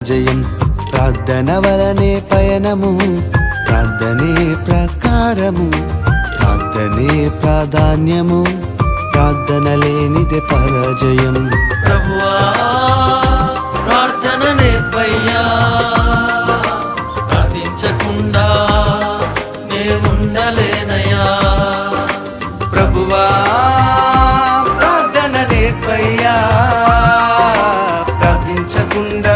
జయం. ప్రార్థన వలనే పయనము ప్రార్థనే ప్రకారము ప్రార్థనే ప్రాధాన్యము ప్రార్థన లేనిదే పరాజయం. ప్రభువా ప్రార్థన నేర్పయ్యా ప్రార్థించకుండా నే ప్రభువా ప్రార్థన నేర్పయ్యా ప్రార్థించకుండా